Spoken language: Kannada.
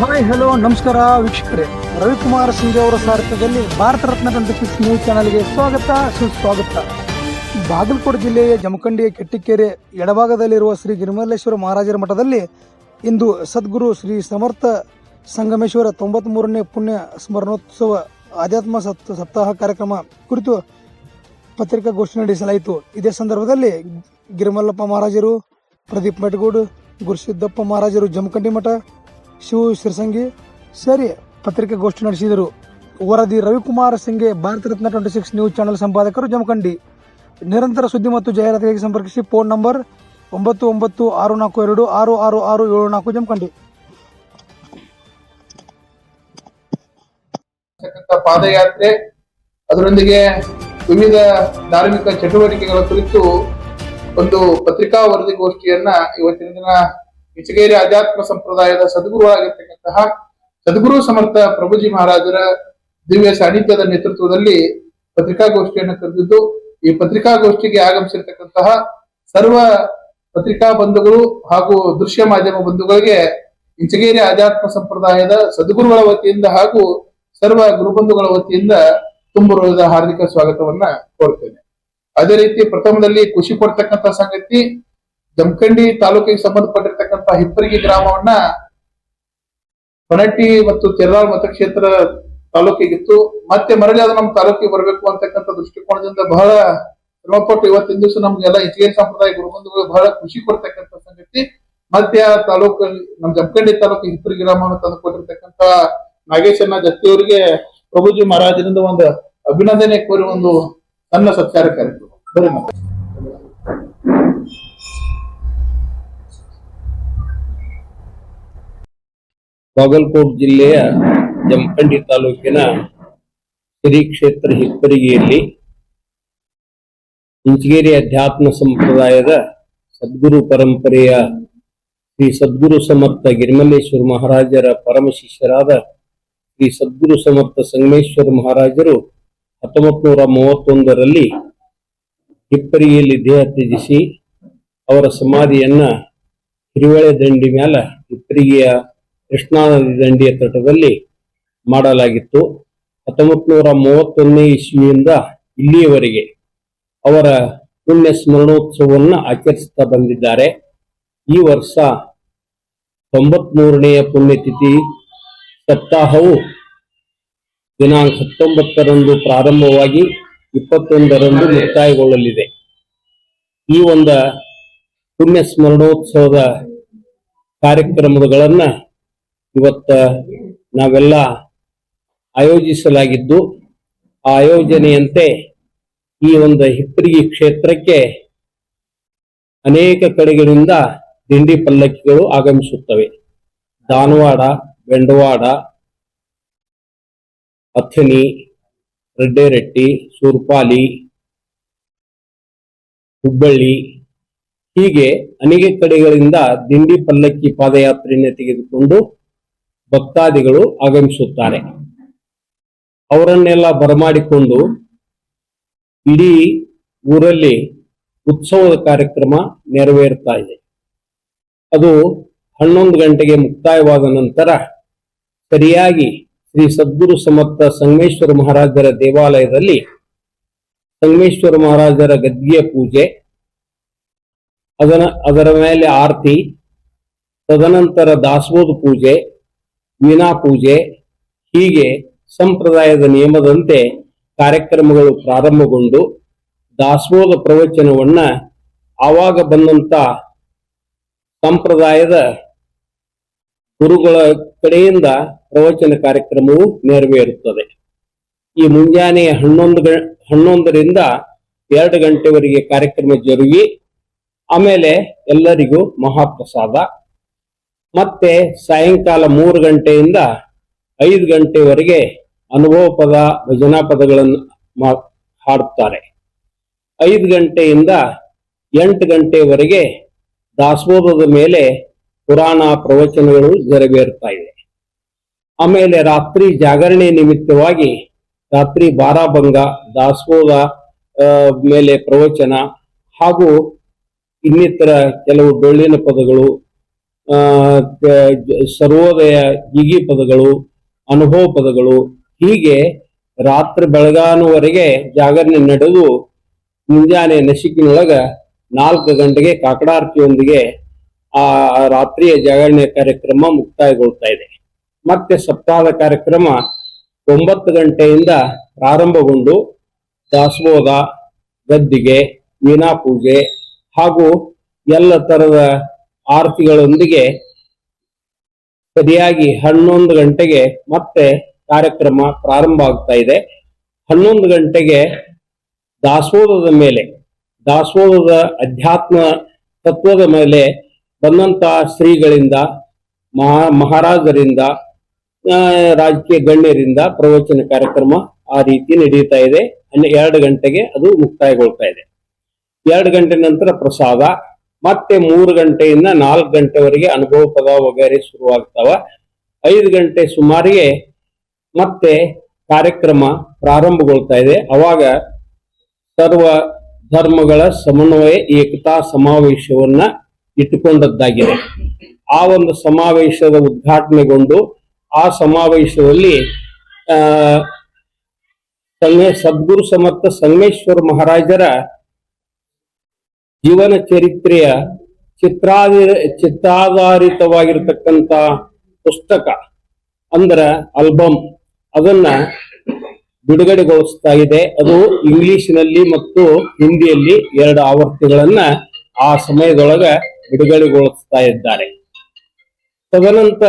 ಹಾಯ್, ಹಲೋ, ನಮಸ್ಕಾರ ವೀಕ್ಷಕರೇ. ರವಿಕುಮಾರ್ ಸಿಂಗ್ ಅವರ ಸಾರಥ್ಯದಲ್ಲಿ ಭಾರತ ರತ್ನ ಸಿಕ್ಸ್ ನ್ಯೂಸ್ ಚಾನಲ್ಗೆ ಸ್ವಾಗತ, ಸುಸ್ವಾಗತ. ಬಾಗಲಕೋಟೆ ಜಿಲ್ಲೆಯ ಜಮಖಂಡಿಯ ಕೆಟ್ಟಿಕೆರೆ ಎಡಭಾಗದಲ್ಲಿರುವ ಶ್ರೀ ಗಿರಿಮಲ್ಲೇಶ್ವರ ಮಹಾರಾಜರ ಮಠದಲ್ಲಿ ಇಂದು ಸದ್ಗುರು ಶ್ರೀ ಸಮರ್ಥ ಸಂಗಮೇಶ್ವರ ತೊಂಬತ್ಮೂರನೇ ಪುಣ್ಯ ಸ್ಮರಣೋತ್ಸವ ಆಧ್ಯಾತ್ಮ ಸತ್, ಸಪ್ತಾಹ ಕಾರ್ಯಕ್ರಮ ಕುರಿತು ಪತ್ರಿಕಾಗೋಷ್ಠಿ ನಡೆಸಲಾಯಿತು. ಇದೇ ಸಂದರ್ಭದಲ್ಲಿ ಗಿರಿಮಲ್ಲಪ್ಪ ಮಹಾರಾಜರು, ಪ್ರದೀಪ್ ಮೆಟಗೂಡು, ಗುರುಸಿದ್ದಪ್ಪ ಮಹಾರಾಜರು, ಜಮಖಂಡಿ ಮಠ ಶಿವ ಶಿರಸಂಗಿ ಸೇರಿ ಪತ್ರಿಕಾಗೋಷ್ಠಿ ನಡೆಸಿದರು. ವರದಿ Ravikumar Singe Bharata Ratna twenty six news channel ಸಂಪಾದಕರು Jamkhandi. ನಿರಂತರ ಸುದ್ದಿ ಮತ್ತು ಜಾಹೀರಾತಿಗಾಗಿ ಸಂಪರ್ಕಿಸಿ ಫೋನ್ ನಂಬರ್ ಒಂಬತ್ತು ಒಂಬತ್ತು ಆರು ನಾಲ್ಕು ಎರಡು ಆರು ಆರು ಆರು ಏಳು ನಾಲ್ಕು ಜಮಖಂಡಿ. ಪಾದಯಾತ್ರೆ, ಅದರೊಂದಿಗೆ ವಿವಿಧ ಧಾರ್ಮಿಕ ಚಟುವಟಿಕೆಗಳ ಕುರಿತು ಒಂದು ಪತ್ರಿಕಾ ವರದಿಗೋಷ್ಠಿಯನ್ನ ಇವತ್ತಿನ ದಿನ ಇಚಗೇರಿ ಆಧ್ಯಾತ್ಮ ಸಂಪ್ರದಾಯದ ಸದ್ಗುರು ಆಗಿರ್ತಕ್ಕಂತಹ ಸದ್ಗುರು ಸಮರ್ಥ ಪ್ರಭುಜಿ ಮಹಾರಾಜರ ದಿವ್ಯ ಸಾನ್ನಿಧ್ಯದ ನೇತೃತ್ವದಲ್ಲಿ ಪತ್ರಿಕಾಗೋಷ್ಠಿಯನ್ನು ಕರೆದಿದ್ದು, ಈ ಪತ್ರಿಕಾಗೋಷ್ಠಿಗೆ ಆಗಮಿಸಿರ್ತಕ್ಕಂತಹ ಸರ್ವ ಪತ್ರಿಕಾ ಬಂಧುಗಳು ಹಾಗೂ ದೃಶ್ಯ ಮಾಧ್ಯಮ ಬಂಧುಗಳಿಗೆ ಇಂಚಗೇರಿ ಆಧ್ಯಾತ್ಮ ಸಂಪ್ರದಾಯದ ಸದ್ಗುರುಗಳ ವತಿಯಿಂದ ಹಾಗೂ ಸರ್ವ ಗುರುಬಂಧುಗಳ ವತಿಯಿಂದ ತುಂಬುರುವುದ ಹಾರ್ದಿಕ ಸ್ವಾಗತವನ್ನ ಕೋರ್ತೇನೆ. ಅದೇ ರೀತಿ ಪ್ರಥಮದಲ್ಲಿ ಖುಷಿ ಪಡ್ತಕ್ಕಂತ ಸಂಗತಿ ಜಮಖಂಡಿ ತಾಲೂಕಿಗೆ ಸಂಬಂಧಪಟ್ಟಿರ್ತಕ್ಕಂತಹ ಹಿಪ್ಪರಿಗಿ ಗ್ರಾಮವನ್ನ ಹೊನಟ್ಟಿ ಮತ್ತು ತೆರಳಾಳ್ ಮತಕ್ಷೇತ್ರ ತಾಲೂಕಿಗಿತ್ತು. ಮತ್ತೆ ಮರಳಿ ಅದು ನಮ್ಮ ತಾಲೂಕಿಗೆ ಬರಬೇಕು ಅಂತಕ್ಕಂಥ ದೃಷ್ಟಿಕೋನದಿಂದ ಬಹಳ ಶ್ರಮಪಟ್ಟು ಇವತ್ತಿನ ದಿವಸ ನಮ್ಗೆಲ್ಲ ಇಚ್ಚಿಗೆ ಸಂಪ್ರದಾಯ ಗುರುಬಂಧುಗಳು ಬಹಳ ಖುಷಿ ಕೊಡ್ತಕ್ಕಂಥ ಸಂಗತಿ. ಮತ್ತೆ ಆ ತಾಲೂಕು, ನಮ್ಮ ಜಮಖಂಡಿ ತಾಲೂಕು ಹಿಪ್ಪರಿ ಗ್ರಾಮವನ್ನು ತಂದು ನಾಗೇಶನ ಜತ್ತಿಯವರಿಗೆ ಪ್ರಭುಜಿ ಮಹಾರಾಜರಿಂದ ಒಂದು ಅಭಿನಂದನೆ ಕೋರಿ ಒಂದು ಸಣ್ಣ ಸತ್ಕಾರ ಕಾರ್ಯಕ್ರಮ. ಬರೀ ಬಾಗಲಕೋಟ್ ಜಿಲ್ಲೆಯ ಜಮಖಂಡಿ ತಾಲೂಕಿನ ಶ್ರೀ ಕ್ಷೇತ್ರ ಹಿಪ್ಪರಿಗೆಯಲ್ಲಿ ಇಂಚಗೇರಿ ಅಧ್ಯಾತ್ಮ ಸಂಪ್ರದಾಯದ ಸದ್ಗುರು ಪರಂಪರೆಯ ಶ್ರೀ ಸದ್ಗುರು ಸಮರ್ಥ ಗಿರಿಮಲ್ಲೇಶ್ವರ ಮಹಾರಾಜರ ಪರಮ ಶಿಷ್ಯರಾದ ಶ್ರೀ ಸದ್ಗುರು ಸಮರ್ಥ ಸಂಗಮೇಶ್ವರ ಮಹಾರಾಜರು ಹತ್ತೊಂಬತ್ತು ನೂರ ಮೂವತ್ತೊಂದರಲ್ಲಿ ಹಿಪ್ಪರಿಗೆಯಲ್ಲಿ ದೇಹ ತ್ಯಜಿಸಿ ಅವರ ಸಮಾಧಿಯನ್ನ ಹಿರಿವಳೆ ದಂಡಿ ಮ್ಯಾಲ ಹಿಪ್ಪರಿಗೆಯ ಕೃಷ್ಣಾ ನದಿ ದಂಡಿಯ ತಟದಲ್ಲಿ ಮಾಡಲಾಗಿತ್ತು. ಹತ್ತೊಂಬತ್ತು ನೂರ ಮೂವತ್ತೊಂದನೇ ಇಸ್ವಿಯಿಂದ ಇಲ್ಲಿಯವರೆಗೆ ಅವರ ಪುಣ್ಯ ಸ್ಮರಣೋತ್ಸವವನ್ನು ಆಚರಿಸುತ್ತಾ ಬಂದಿದ್ದಾರೆ. ಈ ವರ್ಷ ತೊಂಬತ್ಮೂರನೆಯ ಪುಣ್ಯತಿಥಿ. ಸಪ್ತಾಹವು ದಿನಾಂಕ ಹತ್ತೊಂಬತ್ತರಂದು ಪ್ರಾರಂಭವಾಗಿ ಇಪ್ಪತ್ತೊಂದರಂದು ಮುಕ್ತಾಯಗೊಳ್ಳಲಿದೆ. ಈ ಒಂದು ಪುಣ್ಯ ಸ್ಮರಣೋತ್ಸವದ ಕಾರ್ಯಕ್ರಮಗಳನ್ನ ಇವತ್ತ ನಾವೆಲ್ಲ ಆಯೋಜಿಸಲಾಗಿದ್ದು ಆ ಆಯೋಜನೆಯಂತೆ ಈ ಒಂದು ಹಿಪ್ಪರಿಗಿ ಕ್ಷೇತ್ರಕ್ಕೆ ಅನೇಕ ಕಡೆಗಳಿಂದ ದಿಂಡಿ ಪಲ್ಲಕ್ಕಿಗಳು ಆಗಮಿಸುತ್ತವೆ. ದಾನವಾಡ ಬೆಂಡವಾಡ, ಅಥಣಿ ರೆಡ್ಡೆರೆಟ್ಟಿ ಸೂರ್ಪಾಲಿ, ಹುಬ್ಬಳ್ಳಿ ಹೀಗೆ ಅನೇಕ ಕಡೆಗಳಿಂದ ದಿಂಡಿ ಪಲ್ಲಕ್ಕಿ ಪಾದಯಾತ್ರೆಯನ್ನು ತೆಗೆದುಕೊಂಡು ಭಕ್ತಾದಿಗಳು ಆಗಮಿಸುತ್ತಾರೆ. ಅವರನ್ನೆಲ್ಲ ಬರಮಾಡಿಕೊಂಡು ಇಡೀ ಊರಲ್ಲಿ ಉತ್ಸವದ ಕಾರ್ಯಕ್ರಮ ನೆರವೇರ್ತಾ ಇದೆ. ಅದು ಹನ್ನೊಂದು ಗಂಟೆಗೆ ಮುಕ್ತಾಯವಾದ ನಂತರ ಸರಿಯಾಗಿ ಶ್ರೀ ಸದ್ಗುರು ಸಮರ್ಥ ಸಂಗಮೇಶ್ವರ ಮಹಾರಾಜರ ದೇವಾಲಯದಲ್ಲಿ ಸಂಗಮೇಶ್ವರ ಮಹಾರಾಜರ ಗದ್ದಿಯ ಪೂಜೆ ಅದರ ಅದರ ಮೇಲೆ ಆರತಿ, ತದನಂತರ ದಾಸಬೋಧ ಪೂಜೆ ವೀಣಾ ಪೂಜೆ ಹೀಗೆ ಸಂಪ್ರದಾಯದ ನಿಯಮದಂತೆ ಕಾರ್ಯಕ್ರಮಗಳು ಪ್ರಾರಂಭಗೊಂಡು ದಾಸೋಹ ಪ್ರವಚನವನ್ನ ಆವಾಗ ಬಂದಂತ ಸಂಪ್ರದಾಯದ ಗುರುಗಳ ಕಡೆಯಿಂದ ಪ್ರವಚನ ಕಾರ್ಯಕ್ರಮವು ನೆರವೇರುತ್ತದೆ. ಈ ಮುಂಜಾನೆ ಹನ್ನೊಂದು ಹನ್ನೊಂದರಿಂದ ಎರಡು ಗಂಟೆವರೆಗೆ ಕಾರ್ಯಕ್ರಮ ಜರುಗಿ, ಆಮೇಲೆ ಎಲ್ಲರಿಗೂ ಮಹಾಪ್ರಸಾದ. ಮತ್ತೆ ಸಾಯಂಕಾಲ ಮೂರು ಗಂಟೆಯಿಂದ ಐದು ಗಂಟೆವರೆಗೆ ಅನುಭವ ಪದ ಭಜನಾ ಪದಗಳನ್ನು ಮಾ- ಹಾಡುತ್ತಾರೆ. ಐದು ಗಂಟೆಯಿಂದ ಎಂಟು ಗಂಟೆವರೆಗೆ ದಾಸಬೋಧದ ಮೇಲೆ ಪುರಾಣ ಪ್ರವಚನಗಳು ನೆರವೇರುತ್ತಾ ಇವೆ. ಆಮೇಲೆ ರಾತ್ರಿ ಜಾಗರಣೆ ನಿಮಿತ್ತವಾಗಿ ರಾತ್ರಿ ಬಾರಾಭಂಗ ದಾಸಬೋಧ ಆ, ಮೇಲೆ ಪ್ರವಚನ ಹಾಗೂ ಇನ್ನಿತರ ಕೆಲವು ಡೊಳ್ಳಿನ ಪದಗಳು ಸರ್ವೋದಯ ಗಿಗಿ ಪದಗಳು ಅನುಭವ ಪದಗಳು ಹೀಗೆ ರಾತ್ರಿ ಬೆಳಗಾನುವರೆಗೆ ಜಾಗರಣೆ ನಡೆದು ಮುಂಜಾನೆ ನಶಿಕಿನೊಳಗ ನಾಲ್ಕು ಗಂಟೆಗೆ ಕಾಕಡಾರ್ತಿಯೊಂದಿಗೆ ಆ ರಾತ್ರಿಯ ಜಾಗರಣೆ ಕಾರ್ಯಕ್ರಮ ಮುಕ್ತಾಯಗೊಳ್ತಾ ಇದೆ. ಮತ್ತೆ ಸಪ್ತಾಹದ ಕಾರ್ಯಕ್ರಮ ಒಂಬತ್ತು ಗಂಟೆಯಿಂದ ಪ್ರಾರಂಭಗೊಂಡು ದಾಸಬೋಧ ಗದ್ದಿಗೆ ವೀಣಾ ಪೂಜೆ ಹಾಗೂ ಎಲ್ಲ ತರದ ಆರತಿಗಳೊಂದಿಗೆ ಸರಿಯಾಗಿ ಹನ್ನೊಂದು ಗಂಟೆಗೆ ಮತ್ತೆ ಕಾರ್ಯಕ್ರಮ ಪ್ರಾರಂಭ ಆಗ್ತಾ ಇದೆ. ಹನ್ನೊಂದು ಗಂಟೆಗೆ ದಾಸೋಹದ ಮೇಲೆ, ದಾಸೋಹದ ಅಧ್ಯಾತ್ಮ ತತ್ವದ ಮೇಲೆ ಬಂದಂತ ಶ್ರೀಗಳಿಂದ, ಮಹಾ, ಮಹಾರಾಜರಿಂದ ರಾಜಕೀಯ ಗಣ್ಯರಿಂದ ಪ್ರವಚನ ಕಾರ್ಯಕ್ರಮ ಆ ರೀತಿ ನಡೆಯುತ್ತಾ ಇದೆ. ಎರಡು ಗಂಟೆಗೆ ಅದು ಮುಕ್ತಾಯಗೊಳ್ತಾ ಇದೆ. ಎರಡು ಗಂಟೆ ನಂತರ ಪ್ರಸಾದ. ಮತ್ತೆ ಮೂರು ಗಂಟೆಯಿಂದ ನಾಲ್ಕು ಗಂಟೆವರೆಗೆ ಅನುಭವ ಪದ ವಗೈರೆ ಶುರುವಾಗ್ತಾವ. ಐದು ಗಂಟೆ ಸುಮಾರಿಗೆ ಮತ್ತೆ ಕಾರ್ಯಕ್ರಮ ಪ್ರಾರಂಭಗೊಳ್ತಾ ಇದೆ. ಅವಾಗ ಸರ್ವ ಧರ್ಮಗಳ ಸಮನ್ವಯ, ಏಕತಾ ಸಮಾವೇಶವನ್ನ ಇಟ್ಟುಕೊಂಡದ್ದಾಗಿದೆ. ಆ ಒಂದು ಸಮಾವೇಶದ ಉದ್ಘಾಟನೆಗೊಂಡು ಆ ಸಮಾವೇಶದಲ್ಲಿ ಸಂಗ ಸದ್ಗುರು ಸಮರ್ಥ ಸಂಗಮೇಶ್ವರ ಮಹಾರಾಜರ ಜೀವನ ಚರಿತ್ರೆಯ ಚಿತ್ರಾದಿ ಚಿತ್ರಾಧಾರಿತವಾಗಿರ್ತಕ್ಕಂಥ ಪುಸ್ತಕ, ಅಂದ್ರ ಆಲ್ಬಮ್ ಅದನ್ನ ಬಿಡುಗಡೆಗೊಳಿಸ್ತಾ ಇದೆ ಅದು ಇಂಗ್ಲಿಷ್ನಲ್ಲಿ ಮತ್ತು ಹಿಂದಿಯಲ್ಲಿ ಎರಡು ಆವೃತ್ತಿಗಳನ್ನ ಆ ಸಮಯದೊಳಗ ಬಿಡುಗಡೆಗೊಳಿಸ್ತಾ ಇದ್ದಾರೆ. ತದನಂತರ